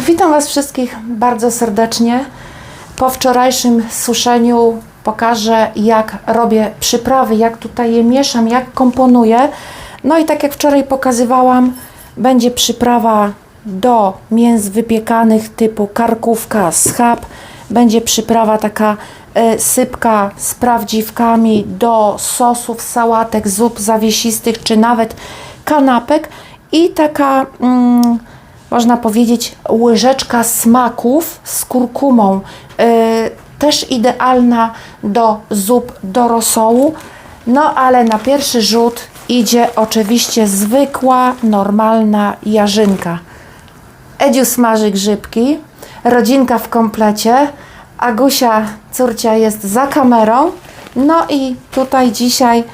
Witam Was wszystkich bardzo serdecznie. Po wczorajszym suszeniu pokażę, jak robię przyprawy, jak tutaj je mieszam, jak komponuję. No i tak jak wczoraj pokazywałam, będzie przyprawa do mięs wypiekanych typu karkówka, schab. Będzie przyprawa taka e, sypka z prawdziwkami do sosów, sałatek, zup zawiesistych, czy nawet kanapek. I taka... Mm, można powiedzieć, łyżeczka smaków z kurkumą. Yy, też idealna do zup, do rosołu. No ale na pierwszy rzut idzie oczywiście zwykła, normalna jarzynka. Edziu smaży grzybki, rodzinka w komplecie, Agusia, córcia jest za kamerą. No i tutaj dzisiaj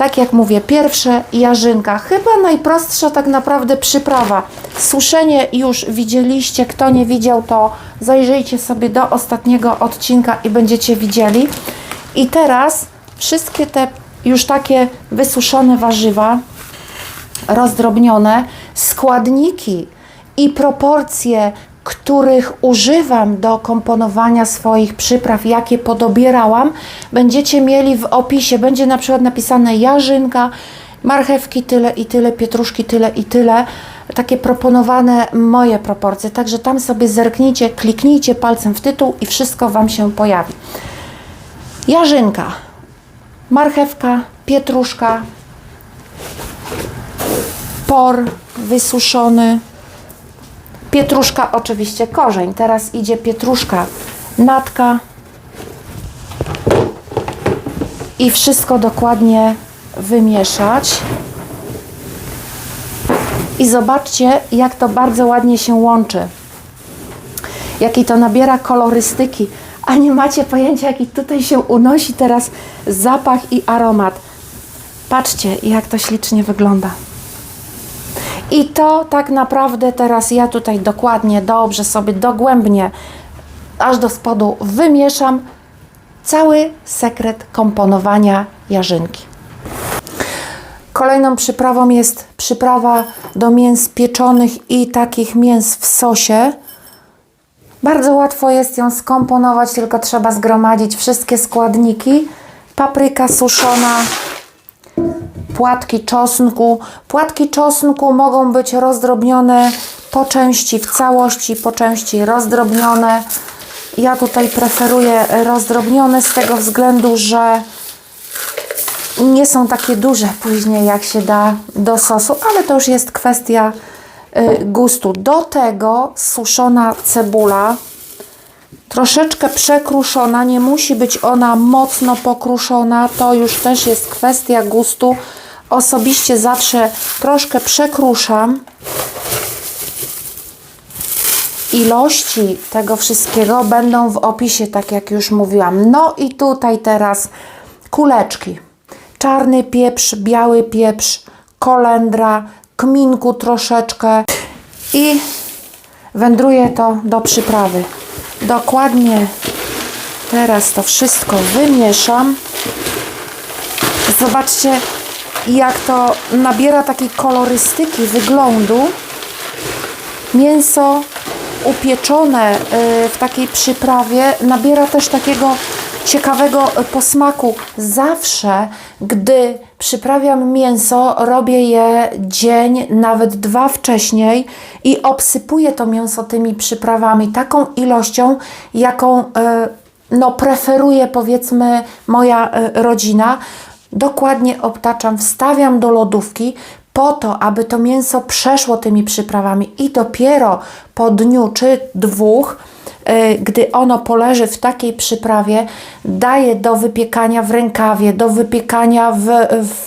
tak jak mówię, pierwsze jarzynka. Chyba najprostsza tak naprawdę przyprawa. Suszenie już widzieliście. Kto nie widział, to zajrzyjcie sobie do ostatniego odcinka i będziecie widzieli. I teraz wszystkie te już takie wysuszone warzywa, rozdrobnione, składniki i proporcje których używam do komponowania swoich przypraw, jakie podobierałam, będziecie mieli w opisie. Będzie na przykład napisane jarzynka, marchewki tyle i tyle, pietruszki tyle i tyle. Takie proponowane moje proporcje. Także tam sobie zerknijcie, kliknijcie palcem w tytuł i wszystko Wam się pojawi. Jarzynka, marchewka, pietruszka, por wysuszony, Pietruszka oczywiście korzeń. Teraz idzie pietruszka natka. I wszystko dokładnie wymieszać. I zobaczcie, jak to bardzo ładnie się łączy. Jaki to nabiera kolorystyki. A nie macie pojęcia, jaki tutaj się unosi teraz zapach i aromat. Patrzcie, jak to ślicznie wygląda. I to tak naprawdę teraz ja tutaj dokładnie, dobrze sobie dogłębnie, aż do spodu wymieszam cały sekret komponowania jarzynki. Kolejną przyprawą jest przyprawa do mięs pieczonych i takich mięs w sosie. Bardzo łatwo jest ją skomponować, tylko trzeba zgromadzić wszystkie składniki. Papryka suszona, płatki czosnku. Płatki czosnku mogą być rozdrobnione po części w całości, po części rozdrobnione. Ja tutaj preferuję rozdrobnione z tego względu, że nie są takie duże później jak się da do sosu, ale to już jest kwestia y, gustu. Do tego suszona cebula, troszeczkę przekruszona, nie musi być ona mocno pokruszona, to już też jest kwestia gustu osobiście zawsze troszkę przekruszam ilości tego wszystkiego będą w opisie, tak jak już mówiłam. No i tutaj teraz kuleczki. Czarny pieprz, biały pieprz, kolendra, kminku troszeczkę i wędruje to do przyprawy. Dokładnie teraz to wszystko wymieszam. Zobaczcie, jak to nabiera takiej kolorystyki wyglądu. Mięso upieczone y, w takiej przyprawie nabiera też takiego ciekawego posmaku. Zawsze, gdy przyprawiam mięso, robię je dzień, nawet dwa wcześniej i obsypuję to mięso tymi przyprawami taką ilością, jaką y, no, preferuje powiedzmy moja y, rodzina dokładnie obtaczam, wstawiam do lodówki po to, aby to mięso przeszło tymi przyprawami i dopiero po dniu czy dwóch, yy, gdy ono poleży w takiej przyprawie, daję do wypiekania w rękawie, do wypiekania w,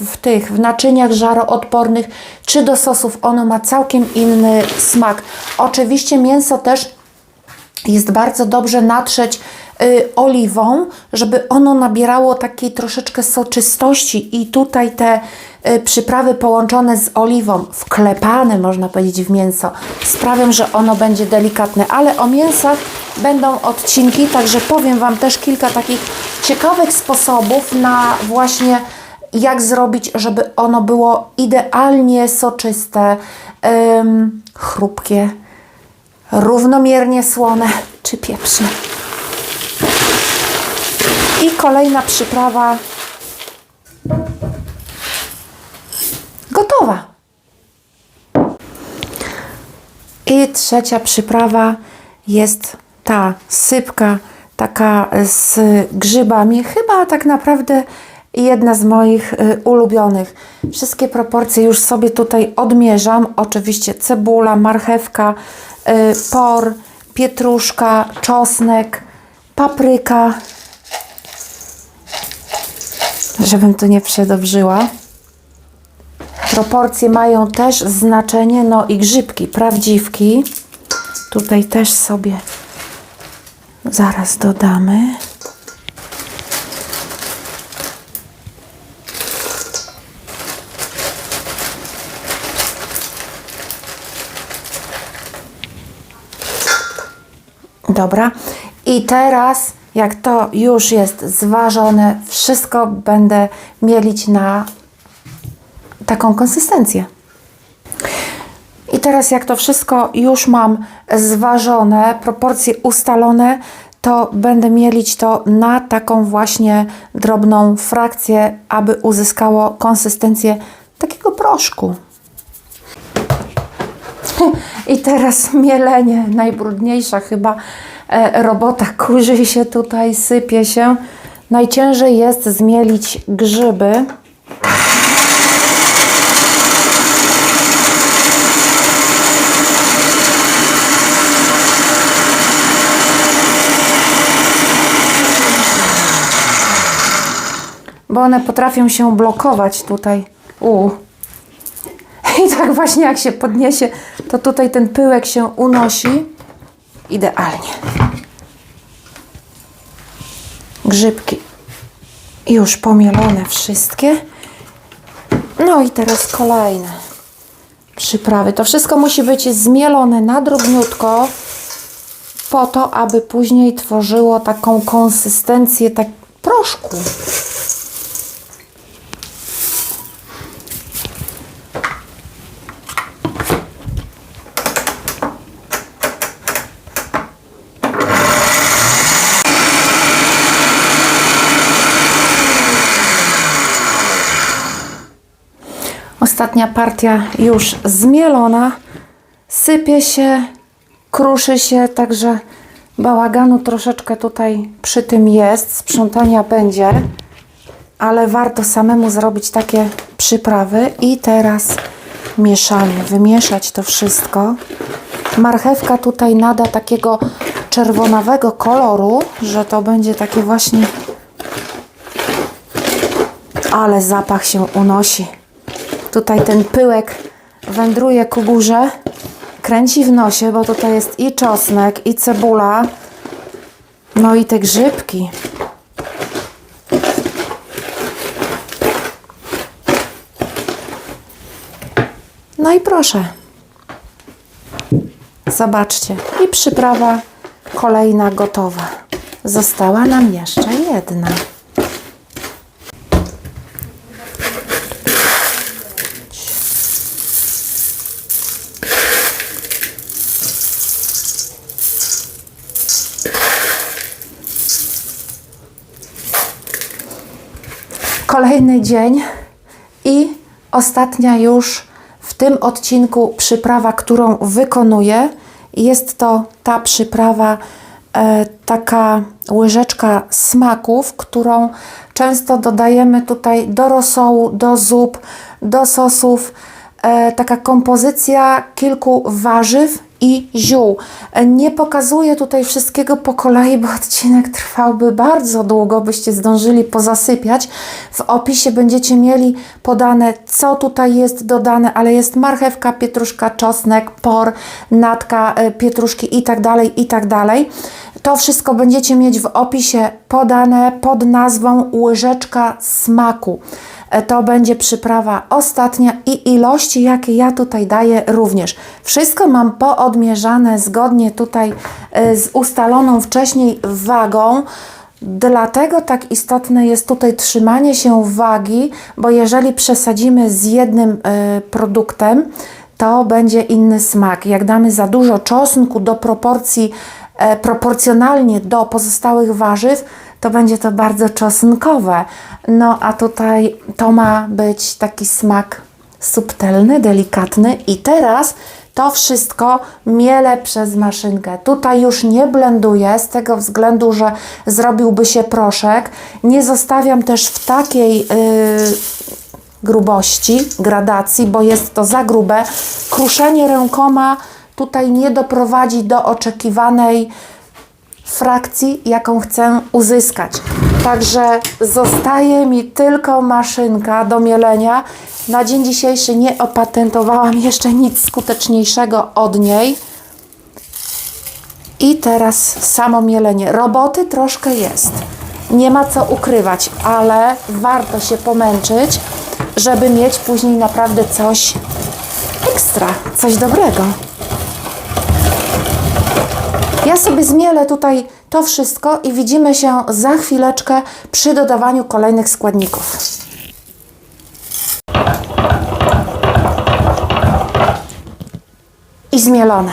w, tych, w naczyniach żaroodpornych, czy do sosów. Ono ma całkiem inny smak. Oczywiście mięso też jest bardzo dobrze natrzeć y, oliwą, żeby ono nabierało takiej troszeczkę soczystości i tutaj te y, przyprawy połączone z oliwą, wklepane można powiedzieć w mięso, sprawią, że ono będzie delikatne, ale o mięsach będą odcinki, także powiem Wam też kilka takich ciekawych sposobów na właśnie jak zrobić, żeby ono było idealnie soczyste, ym, chrupkie, równomiernie słone czy pieprzne. I kolejna przyprawa gotowa. I trzecia przyprawa jest ta sypka, taka z grzybami. Chyba tak naprawdę jedna z moich y, ulubionych. Wszystkie proporcje już sobie tutaj odmierzam. Oczywiście cebula, marchewka, y, por, pietruszka, czosnek, papryka. Żebym tu nie przedobrzyła. Proporcje mają też znaczenie, no i grzybki, prawdziwki. Tutaj też sobie zaraz dodamy. Dobra. I teraz, jak to już jest zważone, wszystko będę mielić na taką konsystencję. I teraz, jak to wszystko już mam zważone, proporcje ustalone, to będę mielić to na taką właśnie drobną frakcję, aby uzyskało konsystencję takiego proszku. I teraz mielenie, najbrudniejsza chyba robota, kurzy się tutaj, sypie się. Najciężej jest zmielić grzyby. Bo one potrafią się blokować tutaj. U. I tak właśnie jak się podniesie, to tutaj ten pyłek się unosi. Idealnie. Grzybki już pomielone wszystkie. No i teraz kolejne przyprawy. To wszystko musi być zmielone na drobniutko po to, aby później tworzyło taką konsystencję tak proszku. Ostatnia partia już zmielona. Sypie się, kruszy się, także bałaganu troszeczkę tutaj przy tym jest. Sprzątania będzie, ale warto samemu zrobić takie przyprawy. I teraz mieszamy, wymieszać to wszystko. Marchewka tutaj nada takiego czerwonawego koloru, że to będzie takie właśnie. Ale zapach się unosi. Tutaj ten pyłek wędruje ku górze, kręci w nosie, bo tutaj jest i czosnek, i cebula, no i te grzybki. No i proszę. Zobaczcie. I przyprawa kolejna gotowa. Została nam jeszcze jedna. Dzień i ostatnia już w tym odcinku przyprawa, którą wykonuję. Jest to ta przyprawa, e, taka łyżeczka smaków, którą często dodajemy tutaj do rosołu, do zup, do sosów. E, taka kompozycja kilku warzyw i ziół. Nie pokazuję tutaj wszystkiego po kolei, bo odcinek trwałby bardzo długo, byście zdążyli pozasypiać. W opisie będziecie mieli podane, co tutaj jest dodane, ale jest marchewka, pietruszka, czosnek, por, natka e, pietruszki i tak dalej, i tak dalej. To wszystko będziecie mieć w opisie podane pod nazwą łyżeczka smaku. To będzie przyprawa ostatnia i ilości, jakie ja tutaj daję również. Wszystko mam poodmierzane zgodnie tutaj e, z ustaloną wcześniej wagą. Dlatego tak istotne jest tutaj trzymanie się wagi, bo jeżeli przesadzimy z jednym e, produktem, to będzie inny smak. Jak damy za dużo czosnku do proporcji, e, proporcjonalnie do pozostałych warzyw, to będzie to bardzo czosnkowe. No a tutaj to ma być taki smak subtelny, delikatny i teraz to wszystko mielę przez maszynkę. Tutaj już nie blenduję z tego względu, że zrobiłby się proszek. Nie zostawiam też w takiej yy, grubości, gradacji, bo jest to za grube. Kruszenie rękoma tutaj nie doprowadzi do oczekiwanej frakcji, jaką chcę uzyskać. Także zostaje mi tylko maszynka do mielenia. Na dzień dzisiejszy nie opatentowałam jeszcze nic skuteczniejszego od niej. I teraz samo mielenie. Roboty troszkę jest. Nie ma co ukrywać, ale warto się pomęczyć, żeby mieć później naprawdę coś ekstra, coś dobrego. Ja sobie zmielę tutaj to wszystko i widzimy się za chwileczkę przy dodawaniu kolejnych składników. I zmielone.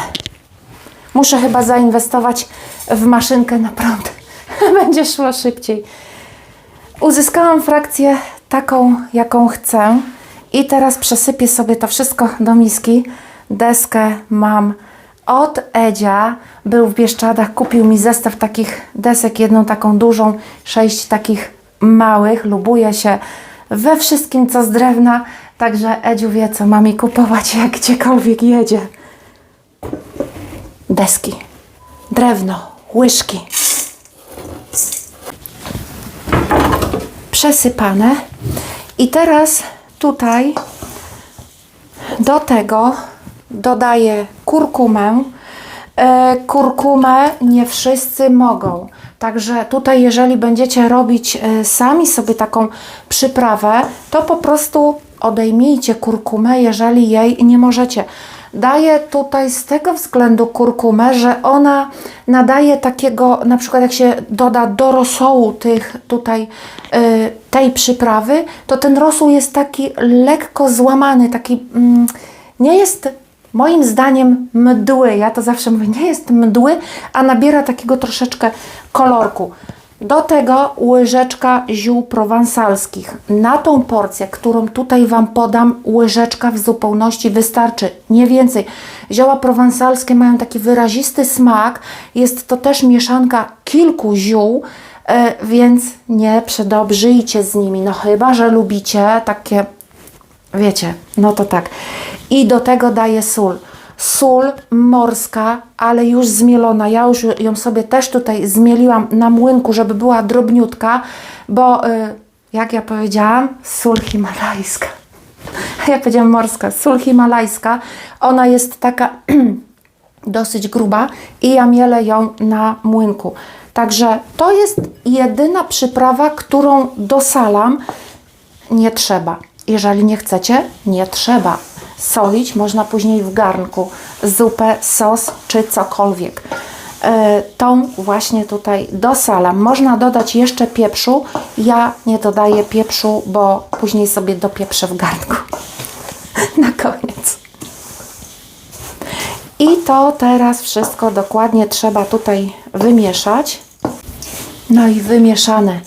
Muszę chyba zainwestować w maszynkę na prąd. Będzie szło szybciej. Uzyskałam frakcję taką, jaką chcę. I teraz przesypię sobie to wszystko do miski. Deskę mam od Edzia. Był w Bieszczadach, kupił mi zestaw takich desek, jedną taką dużą, sześć takich małych. Lubuję się we wszystkim, co z drewna. Także Edziu wie, co ma mi kupować, jak gdziekolwiek jedzie. Deski, drewno, łyżki. Przesypane. I teraz tutaj do tego dodaję kurkumę. E, kurkumę nie wszyscy mogą. Także tutaj, jeżeli będziecie robić e, sami sobie taką przyprawę, to po prostu odejmijcie kurkumę, jeżeli jej nie możecie. Daję tutaj z tego względu kurkumę, że ona nadaje takiego, na przykład jak się doda do rosołu tych tutaj y, tej przyprawy, to ten rosół jest taki lekko złamany, taki mm, nie jest moim zdaniem mdły. Ja to zawsze mówię, nie jest mdły, a nabiera takiego troszeczkę kolorku. Do tego łyżeczka ziół prowansalskich. Na tą porcję, którą tutaj Wam podam, łyżeczka w zupełności wystarczy, nie więcej. Zioła prowansalskie mają taki wyrazisty smak. Jest to też mieszanka kilku ziół, e, więc nie przedobrzyjcie z nimi. No chyba, że lubicie takie, wiecie, no to tak. I do tego daję sól sól morska, ale już zmielona. Ja już ją sobie też tutaj zmieliłam na młynku, żeby była drobniutka, bo y, jak ja powiedziałam, sól himalajska. Ja powiedziałam morska, sól himalajska. Ona jest taka dosyć gruba i ja mielę ją na młynku. Także to jest jedyna przyprawa, którą dosalam. Nie trzeba. Jeżeli nie chcecie, nie trzeba solić. Można później w garnku zupę, sos czy cokolwiek. E, tą właśnie tutaj dosalam. Można dodać jeszcze pieprzu. Ja nie dodaję pieprzu, bo później sobie dopieprzę w garnku. Na koniec. I to teraz wszystko dokładnie trzeba tutaj wymieszać. No i wymieszane.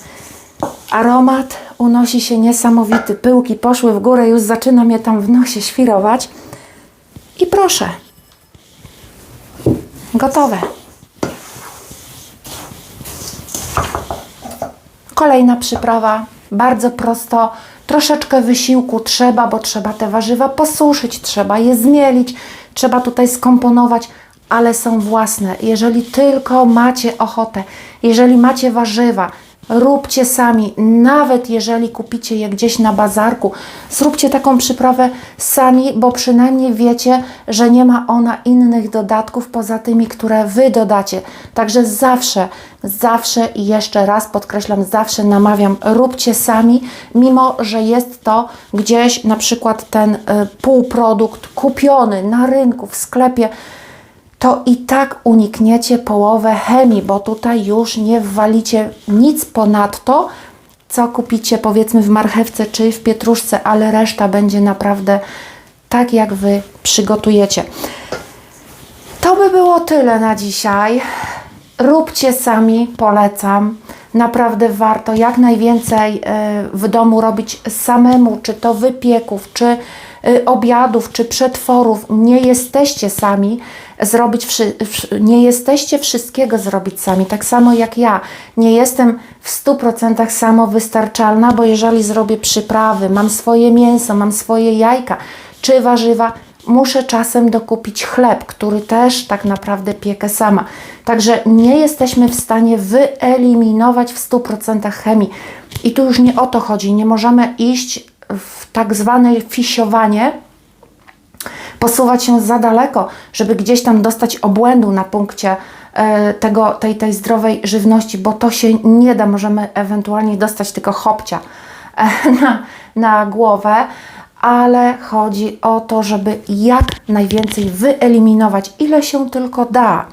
Aromat unosi się niesamowity. Pyłki poszły w górę, już zaczyna mnie tam w nosie świrować. I proszę. Gotowe. Kolejna przyprawa, bardzo prosto, troszeczkę wysiłku trzeba, bo trzeba te warzywa posuszyć, trzeba je zmielić, trzeba tutaj skomponować, ale są własne. Jeżeli tylko macie ochotę, jeżeli macie warzywa, Róbcie sami, nawet jeżeli kupicie je gdzieś na bazarku. Zróbcie taką przyprawę sami, bo przynajmniej wiecie, że nie ma ona innych dodatków poza tymi, które Wy dodacie. Także zawsze, zawsze i jeszcze raz podkreślam, zawsze namawiam, róbcie sami, mimo że jest to gdzieś na przykład ten y, półprodukt kupiony na rynku, w sklepie to i tak unikniecie połowę chemii, bo tutaj już nie wwalicie nic ponadto, co kupicie powiedzmy w marchewce czy w pietruszce, ale reszta będzie naprawdę tak jak Wy przygotujecie. To by było tyle na dzisiaj. Róbcie sami, polecam. Naprawdę warto jak najwięcej e, w domu robić samemu, czy to wypieków, czy e, obiadów, czy przetworów. Nie jesteście sami zrobić, nie jesteście wszystkiego zrobić sami. Tak samo jak ja. Nie jestem w 100% samowystarczalna, bo jeżeli zrobię przyprawy, mam swoje mięso, mam swoje jajka, czy warzywa, muszę czasem dokupić chleb, który też tak naprawdę piekę sama. Także nie jesteśmy w stanie wyeliminować w 100% chemii. I tu już nie o to chodzi. Nie możemy iść w tak zwane fisiowanie, posuwać się za daleko, żeby gdzieś tam dostać obłędu na punkcie e, tego, tej, tej zdrowej żywności, bo to się nie da. Możemy ewentualnie dostać tylko chopcia e, na, na głowę, ale chodzi o to, żeby jak najwięcej wyeliminować, ile się tylko da.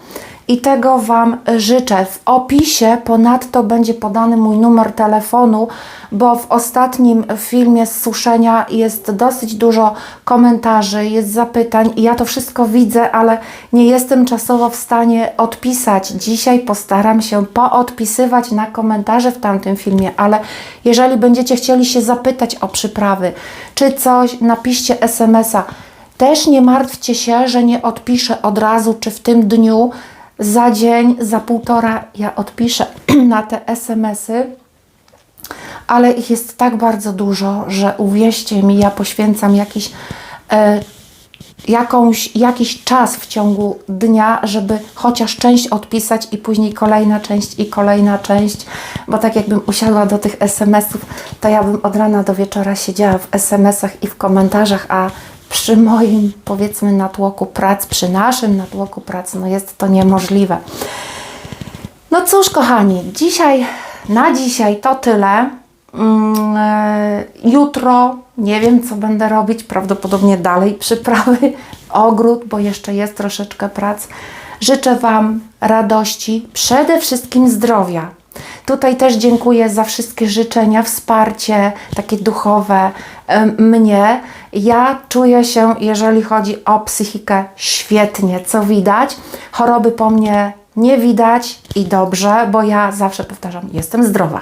I tego Wam życzę. W opisie ponadto będzie podany mój numer telefonu, bo w ostatnim filmie z suszenia jest dosyć dużo komentarzy, jest zapytań i ja to wszystko widzę, ale nie jestem czasowo w stanie odpisać. Dzisiaj postaram się poodpisywać na komentarze w tamtym filmie, ale jeżeli będziecie chcieli się zapytać o przyprawy czy coś, napiszcie SMS-a. Też nie martwcie się, że nie odpiszę od razu czy w tym dniu. Za dzień, za półtora ja odpiszę na te SMS-y, ale ich jest tak bardzo dużo, że uwierzcie mi, ja poświęcam jakiś, e, jakąś, jakiś czas w ciągu dnia, żeby chociaż część odpisać i później kolejna część i kolejna część, bo tak jakbym usiadła do tych SMS-ów, to ja bym od rana do wieczora siedziała w SMS-ach i w komentarzach, a przy moim, powiedzmy, natłoku prac, przy naszym natłoku prac, no jest to niemożliwe. No cóż, kochani, dzisiaj, na dzisiaj to tyle. Mm, e, Jutro nie wiem, co będę robić. Prawdopodobnie dalej przyprawy, ogród, bo jeszcze jest troszeczkę prac. Życzę Wam radości, przede wszystkim zdrowia. Tutaj też dziękuję za wszystkie życzenia, wsparcie takie duchowe em, mnie. Ja czuję się, jeżeli chodzi o psychikę, świetnie, co widać. Choroby po mnie nie widać i dobrze, bo ja zawsze powtarzam, jestem zdrowa.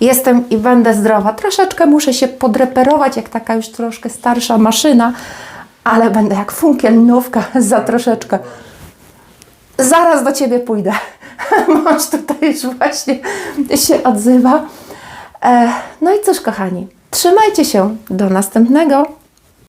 Jestem i będę zdrowa. Troszeczkę muszę się podreperować, jak taka już troszkę starsza maszyna, ale będę jak funkiel nówka za troszeczkę. Zaraz do Ciebie pójdę. Mąż tutaj już właśnie się odzywa. E, no i cóż, kochani, trzymajcie się. Do następnego.